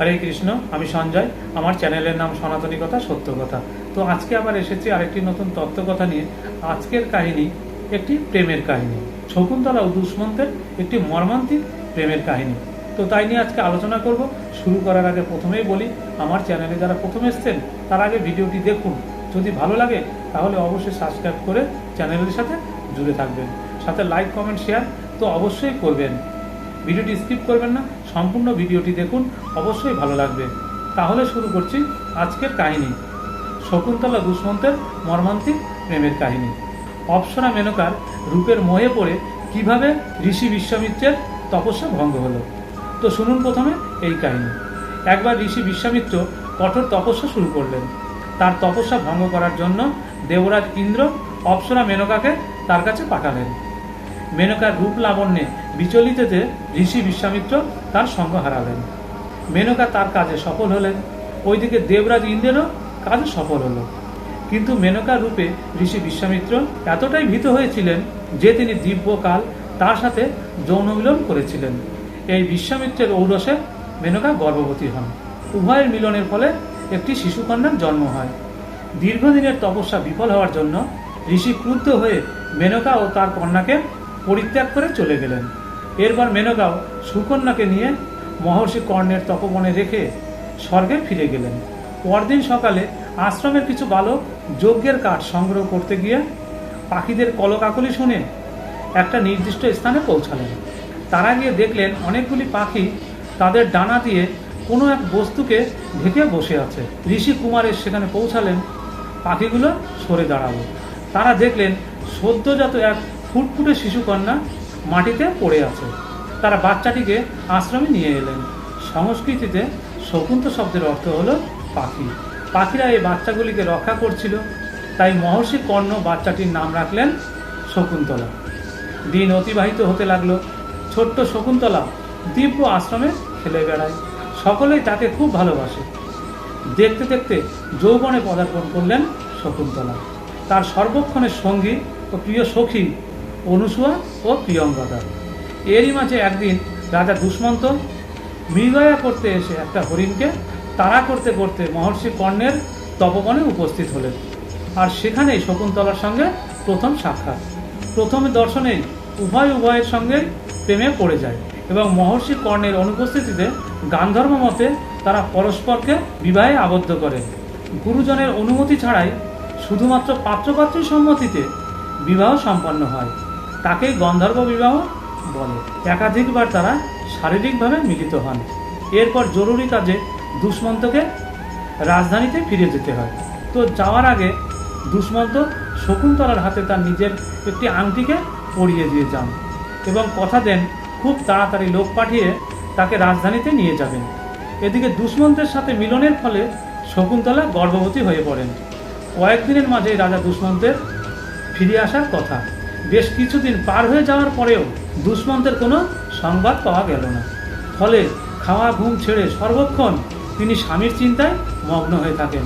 হরে কৃষ্ণ, আমি সঞ্জয়। আমার চ্যানেলের নাম সনাতনী কথা, সত্য কথা। তো আজকে আবার এসেছি আরেকটি নতুন তত্ত্বকথা নিয়ে। আজকের কাহিনী একটি প্রেমের কাহিনী। শকুন্তলা ও দুষ্মন্তের একটি মর্মান্তিক প্রেমের কাহিনী। তো তাই নিয়ে আজকে আলোচনা করব। শুরু করার আগে প্রথমেই বলি, আমার চ্যানেলে যারা প্রথম এসছেন, তার আগে ভিডিওটি দেখুন। যদি ভালো লাগে, তাহলে অবশ্যই সাবস্ক্রাইব করে চ্যানেলের সাথে জুড়ে থাকবেন। সাথে লাইক, কমেন্ট, শেয়ার তো অবশ্যই করবেন। ভিডিওটি স্কিপ করবেন না সম্পূর্ণ ভিডিওটি দেখুন, অবশ্যই ভালো লাগবে। তাহলে শুরু করছি আজকের কাহিনী। শকুন্তলা দুষ্মন্তের মর্মান্তিক প্রেমের কাহিনী। অপ্সরা মেনকার রূপের মোহে পড়ে কীভাবে ঋষি বিশ্বামিত্রের তপস্যা ভঙ্গ হলো। তো শুনুন প্রথমে এই কাহিনী। একবার ঋষি বিশ্বামিত্র কঠোর তপস্যা শুরু করলেন। তার তপস্যা ভঙ্গ করার জন্য দেবরাজ ইন্দ্র অপ্সরা মেনকাকে তার কাছে পাঠালেন। মেনকার রূপ লাবণ্যে বিচলিততে ঋষি বিশ্বামিত্র তার সঙ্গ হারালেন। মেনকা তার কাজে সফল হলেন। ওইদিকে দেবরাজ ইন্দ্রেরও কাজে সফল হলো। কিন্তু মেনকা রূপে ঋষি বিশ্বামিত্র এতটাই ভীত হয়েছিলেন যে তিনি দিব্যকাল তার সাথে যৌন মিলন করেছিলেন। এই বিশ্বামিত্রের ঔরসে মেনকা গর্ভবতী হন। উভয়ের মিলনের ফলে একটি শিশুকন্যার জন্ম হয়। দীর্ঘদিনের তপস্যা বিফল হওয়ার জন্য ঋষি ক্রুদ্ধ হয়ে মেনকা ও তার কন্যাকে পরিত্যাগ করে চলে গেলেন। এরপর মেনকাও সুকন্যাকে নিয়ে মহর্ষি কর্ণের তপবনে রেখে স্বর্গে ফিরে গেলেন। পরদিন সকালে আশ্রমের কিছু বালক যজ্ঞের কাঠ সংগ্রহ করতে গিয়ে পাখিদের কলকাকলি শুনে একটা নির্দিষ্ট স্থানে পৌঁছালেন। তারা গিয়ে দেখলেন অনেকগুলি পাখি তাদের ডানা দিয়ে কোনো এক বস্তুকে ঢেকে বসে আছে। ঋষি কুমারের সেখানে পৌঁছালেন, পাখিগুলো সরে দাঁড়াল। তারা দেখলেন সদ্যজাত এক ফুটফুটে শিশুকন্যা মাটিতে পড়ে আছে। তারা বাচ্চাটিকে আশ্রমে নিয়ে এলেন। সংস্কৃতিতে শকুন্ত শব্দের অর্থ হলো পাখি। পাখিরা এই বাচ্চাগুলিকে রক্ষা করছিল। তাই মহর্ষি কর্ণ বাচ্চাটির নাম রাখলেন শকুন্তলা। দিন অতিবাহিত হতে লাগল। ছোট্ট শকুন্তলা দিব্য আশ্রমে খেলে বেড়ায়। সকলেই তাকে খুব ভালোবাসে। দেখতে দেখতে যৌবনে পদার্পণ করলেন শকুন্তলা। তার সর্বক্ষণের সঙ্গী ও প্রিয় সখী অনুসুয়া ও প্রিয়ঙ্গদা। এরই মাঝে একদিন রাজা দুষ্মন্ত মৃগয়া করতে এসে একটা হরিণকে তাড়া করতে করতে মহর্ষি কর্ণের তপবনে উপস্থিত হলেন। আর সেখানেই শকুন্তলার সঙ্গে প্রথম সাক্ষাৎ। প্রথম দর্শনেই উভয় উভয়ের সঙ্গে প্রেমে পড়ে যায় এবং মহর্ষি কর্ণের অনুপস্থিতিতে গান্ধর্ব মতে তারা পরস্পরকে বিবাহে আবদ্ধ করে গুরুজনের অনুমতি ছাড়াই শুধুমাত্র পাত্রপাত্রীর সম্মতিতে বিবাহ সম্পন্ন হয়। তাকেই গন্ধর্ব বিবাহ বলে। একাধিকবার তারা শারীরিকভাবে মিলিত হন। এরপর জরুরি কাজে দুষ্মন্তকে রাজধানীতে ফিরে যেতে হয়। তো যাওয়ার আগে দুষ্মন্ত শকুন্তলার হাতে তার নিজের একটি আংটিকে পরিয়ে দিয়ে যান এবং কথা দেন, খুব তাড়াতাড়ি লোক পাঠিয়ে তাকে রাজধানীতে নিয়ে যাবেন। এদিকে দুষ্মন্তের সাথে মিলনের ফলে শকুন্তলা গর্ভবতী হয়ে পড়েন। কয়েকদিনের মাঝেই রাজা দুষ্মন্তের ফিরে আসার কথা। বেশ কিছুদিন পার হয়ে যাওয়ার পরেও দুষ্মন্তের কোনো সংবাদ পাওয়া গেল না। ফলে খাওয়া ঘুম ছেড়ে সর্বক্ষণ তিনি স্বামীর চিন্তায় মগ্ন হয়ে থাকেন।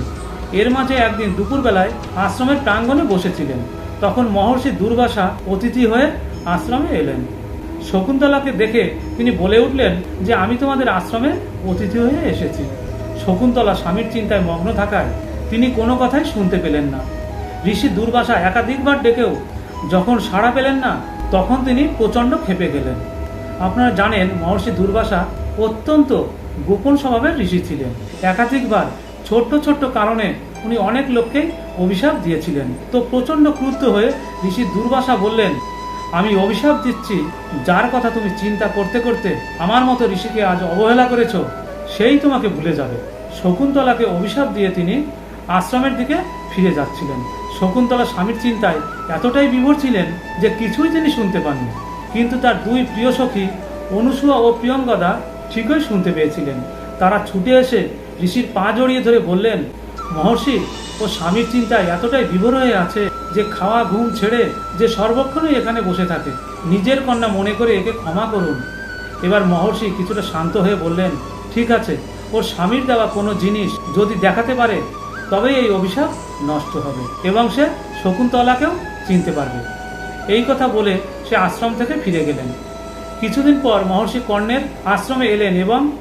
এর মাঝে একদিন দুপুরবেলায় আশ্রমের প্রাঙ্গণে বসেছিলেন। তখন মহর্ষি দুর্বাসা অতিথি হয়ে আশ্রমে এলেন। শকুন্তলাকে দেখে তিনি বলে উঠলেন যে, আমি তোমাদের আশ্রমে অতিথি হয়ে এসেছি। শকুন্তলা স্বামীর চিন্তায় মগ্ন থাকায় তিনি কোনো কথাই শুনতে পেলেন না। ঋষি দুর্বাসা একাধিকবার ডেকেও যখন সাড়া পেলেন না, তখন তিনি প্রচণ্ড ক্ষেপে গেলেন। আপনারা জানেন, মহর্ষি দুর্বাসা অত্যন্ত গোপন স্বভাবের ঋষি ছিলেন। একাধিকবার ছোট্ট ছোট্ট কারণে উনি অনেক লোককেই অভিশাপ দিয়েছিলেন। তো প্রচণ্ড ক্রুদ্ধ হয়ে ঋষি দুর্বাসা বললেন, আমি অভিশাপ দিচ্ছি, যার কথা তুমি চিন্তা করতে করতে আমার মতো ঋষিকে আজ অবহেলা করেছ, সেই তোমাকে ভুলে যাবে। শকুন্তলাকে অভিশাপ দিয়ে তিনি আশ্রমের দিকে ফিরে যাচ্ছিলেন। শকুন্তলা স্বামীর চিন্তায় এতটাই বিভোর ছিলেন যে কিছুই তিনি শুনতে পাননি। কিন্তু তার দুই প্রিয় সখী, অনুসুয়া ও প্রিয়ঙ্গদা, ঠিকই শুনতে পেয়েছিলেন। তারা ছুটে এসে ঋষির পা জড়িয়ে ধরে বললেন, মহর্ষি, ও স্বামীর চিন্তায় এতটাই বিভোর হয়ে আছে যে খাওয়া, ঘুম ছেড়ে যে সর্বক্ষণই এখানে বসে থাকে। নিজের কন্যা মনে করে একে ক্ষমা করুন। এবার মহর্ষি কিছুটা শান্ত হয়ে বললেন, ঠিক আছে, ওর স্বামীর দেওয়া কোনো জিনিস যদি দেখাতে পারে, তবেই এই অভিশাপ নষ্ট হবে। এবং সে শকুন্তলাকেও চিনতে পারবে। এই কথা বলে সে আশ্রম থেকে ফিরে গেলেন। কিছুদিন পর মহর্ষি কর্ণের আশ্রমে এলেন এবং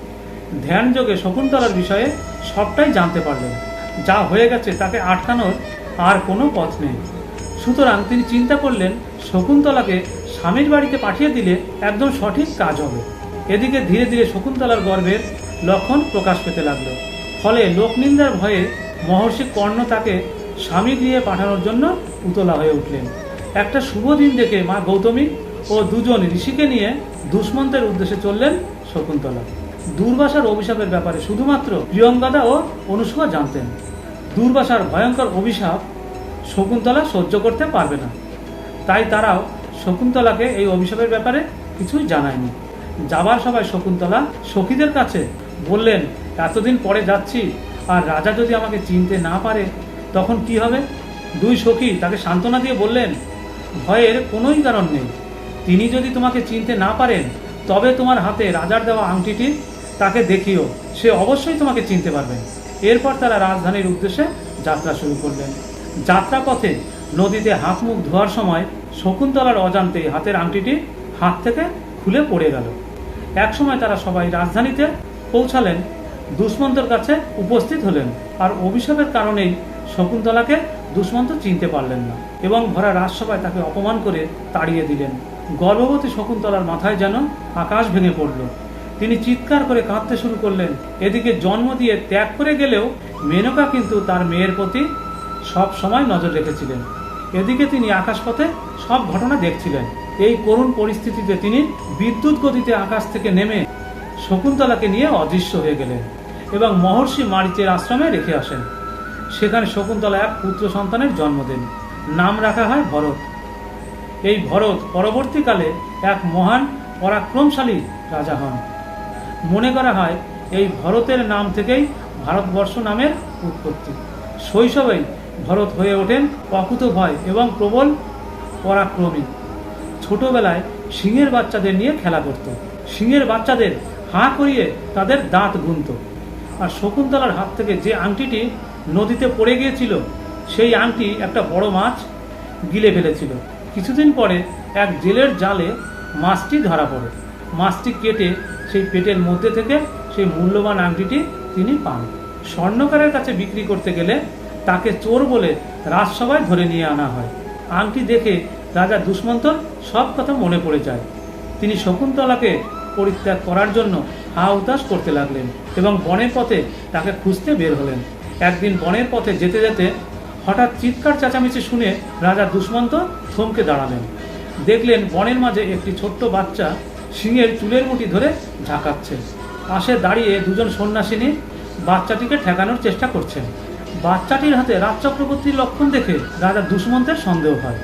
ধ্যান যোগে শকুন্তলার বিষয়ে সবটাই জানতে পারলেন। যা হয়ে গেছে তাকে আটকানোর আর কোনো পথ নেই। সুতরাং তিনি চিন্তা করলেন, শকুন্তলাকে স্বামীর বাড়িতে পাঠিয়ে দিলে একদম সঠিক কাজ হবে। এদিকে ধীরে ধীরে শকুন্তলার গর্ভের লক্ষণ প্রকাশ পেতে লাগল। ফলে লোকনিন্দার ভয়ে মহর্ষি কর্ণ তাকে স্বামী গৃহে পাঠানোর জন্য উতলা হয়ে উঠলেন। একটা শুভ দিন দেখে মা গৌতমী ও দুজন ঋষিকে নিয়ে দুষ্মন্তের উদ্দেশ্যে চললেন শকুন্তলা। দুর্বাসার অভিশাপের ব্যাপারে শুধুমাত্র প্রিয়ঙ্গদা ও অনুষ্কা জানতেন। দুর্বাসার ভয়ঙ্কর অভিশাপ শকুন্তলা সহ্য করতে পারবে না। তাই তারাও শকুন্তলাকে এই অভিশাপের ব্যাপারে কিছুই জানায়নি। যাবার সবাই শকুন্তলা সখীদের কাছে বললেন, এতদিন পরে যাচ্ছি আর রাজা যদি আমাকে চিনতে না পারে, তখন কি হবে? দুই সখী তাকে সান্ত্বনা দিয়ে বললেন, ভয়ের কোনোই কারণ নেই। তিনি যদি তোমাকে চিনতে না পারেন, তবে তোমার হাতে রাজার দেওয়া আংটিটি, তাকে দেখিও। সে অবশ্যই তোমাকে চিনতে পারবেন এরপর তারা রাজধানীর উদ্দেশ্যে যাত্রা শুরু করলেন। যাত্রাপথে নদীতে হাত মুখ ধোয়ার সময় শকুন্তলার অজান্তে হাতের আংটিটি হাত থেকে খুলে পড়ে গেল। একসময় তারা সবাই রাজধানীতে পৌঁছালেন। দুষ্মন্তর কাছে উপস্থিত হলেন আর অভিশাপের কারণেই শকুন্তলাকে দুষ্মন্ত চিনতে পারলেন না এবং ভরা রাজসভায় তাকে অপমান করে তাড়িয়ে দিলেন। গর্ভবতী শকুন্তলার মাথায় যেন আকাশ ভেঙে পড়ল। তিনি চিৎকার করে কাঁদতে শুরু করলেন। এদিকে জন্ম দিয়ে ত্যাগ করে গেলেও মেনকা কিন্তু তার মেয়ের প্রতি সব সময় নজর রেখেছিলেন। এদিকে তিনি আকাশপথে সব ঘটনা দেখছিলেন। এই করুণ পরিস্থিতিতে তিনি বিদ্যুৎ গতিতে আকাশ থেকে নেমে শকুন্তলাকে নিয়ে অদৃশ্য হয়ে গেলেন এবং মহর্ষি মারিচের আশ্রমে রেখে আসেন। সেখানে শকুন্তলা এক পুত্র সন্তানের জন্ম দেন। নাম রাখা হয় ভরত। এই ভরত পরবর্তীকালে এক মহান পরাক্রমশালী রাজা হন। মনে করা হয় এই ভরতের নাম থেকেই ভারতবর্ষ নামের উৎপত্তি। শৈশবেই ভরত হয়ে ওঠেন অকুত ভয় এবং প্রবল পরাক্রমী। ছোটবেলায় সিংহের বাচ্চাদের নিয়ে খেলা করত। সিংহের বাচ্চাদের হাঁ করিয়ে তাদের দাঁত গুনত। আর শকুন্তলার হাত থেকে যে আংটিটি নদীতে পড়ে গিয়েছিল, সেই আংটি একটা বড় মাছ গিলে ফেলেছিল। কিছুদিন পরে এক জেলের জালে মাছটি ধরা পড়ে। মাছটি কেটে সেই পেটের মধ্যে থেকে সেই মূল্যবান আংটিটি তিনি পান। স্বর্ণকারের কাছে বিক্রি করতে গেলে তাকে চোর বলে রাজসভায় ধরে নিয়ে আনা হয়। আংটি দেখে রাজা দুষ্মন্তর সব কথা মনে পড়ে যায়। তিনি শকুন্তলাকে পরিত্যাগ করার জন্য হা উদাস করতে লাগলেন এবং বনের পথে তাকে খুঁজতে বের হলেন। একদিন বনের পথে যেতে যেতে হঠাৎ চিৎকার চেঁচামেচি শুনে রাজা দুষ্মন্ত থমকে দাঁড়ালেন। দেখলেন বনের মাঝে একটি ছোট্ট বাচ্চা সিংহের চুলের মুঠি ধরে ঝাঁকাচ্ছে। পাশে দাঁড়িয়ে দুজন সন্ন্যাসিনী বাচ্চাটিকে ঠেকানোর চেষ্টা করছেন। বাচ্চাটির হাতে রাজ চক্রবর্তীর লক্ষণ দেখে রাজা দুষ্মন্তের সন্দেহ হয়।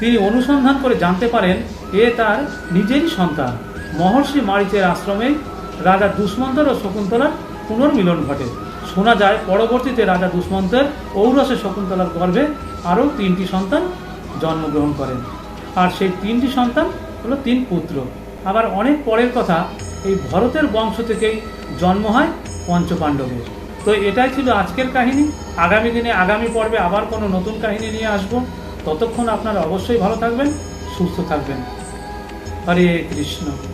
তিনি অনুসন্ধান করে জানতে পারেন এ তার নিজেরই সন্তান। মহর্ষি মারিচের আশ্রমে রাজা দুষ্মন্তর ও শকুন্তলার পুনর্মিলন ঘটে। শোনা যায়, পরবর্তীতে রাজা দুষ্মন্তের ঔরসে শকুন্তলার গর্ভে আরও তিনটি সন্তান জন্মগ্রহণ করেন। আর সেই তিনটি সন্তান হলো তিন পুত্র। আবার অনেক পরের কথা, এই ভরতের বংশ থেকেই জন্ম হয় পঞ্চপাণ্ডবের। তো এটাই ছিল আজকের কাহিনী। আগামী দিনে, আগামী পর্বে আবার কোনো নতুন কাহিনী নিয়ে আসব। ততক্ষণ আপনারা অবশ্যই ভালো থাকবেন, সুস্থ থাকবেন। হরে কৃষ্ণ।